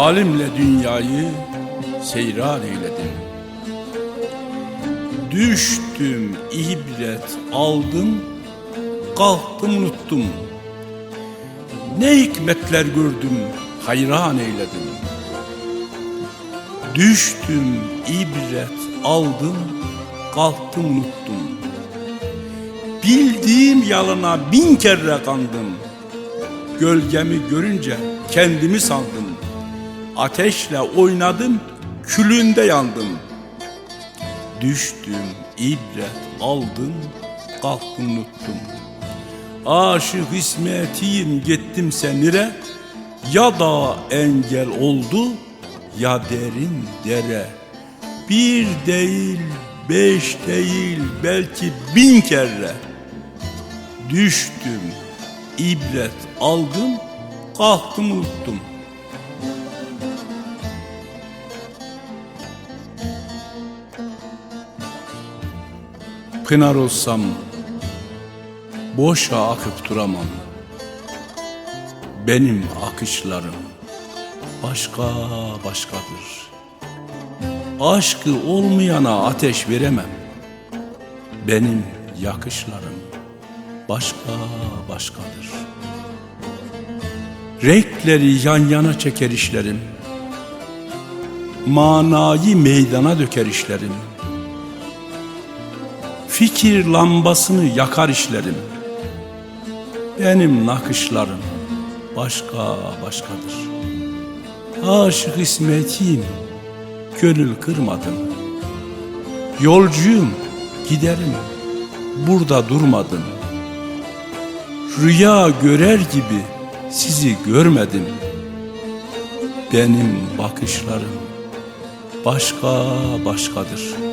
Halimle dünyayı seyran eyledim. Düştüm, ibret aldım, kalktım unuttum. Ne hikmetler gördüm, hayran eyledim. Düştüm, ibret aldım, kalktım unuttum. Bildiğim yalına bin kere kandım. Gölgemi görünce kendimi sandım. Ateşle oynadım, külünde yandım. Düştüm, ibret aldım, kalktım unuttum. Aşık İsmet'iyim gittim senire, ya da engel oldu ya derin dere. Bir değil, beş değil, belki bin kere. Düştüm, ibret aldım, kalktım unuttum. Pınar olsam boşa akıp duramam. Benim akışlarım başka başkadır. Aşkı olmayana ateş veremem. Benim yakışlarım başka başkadır. Renkleri yan yana çeker işlerim. Manayı meydana döker işlerim. Fikir lambasını yakar işlerim. Benim nakışlarım başka başkadır. Aşık İsmet'iyim, gönül kırmadım. Yolcuyum, giderim, burada durmadım. Rüya görer gibi sizi görmedim. Benim bakışlarım başka başkadır.''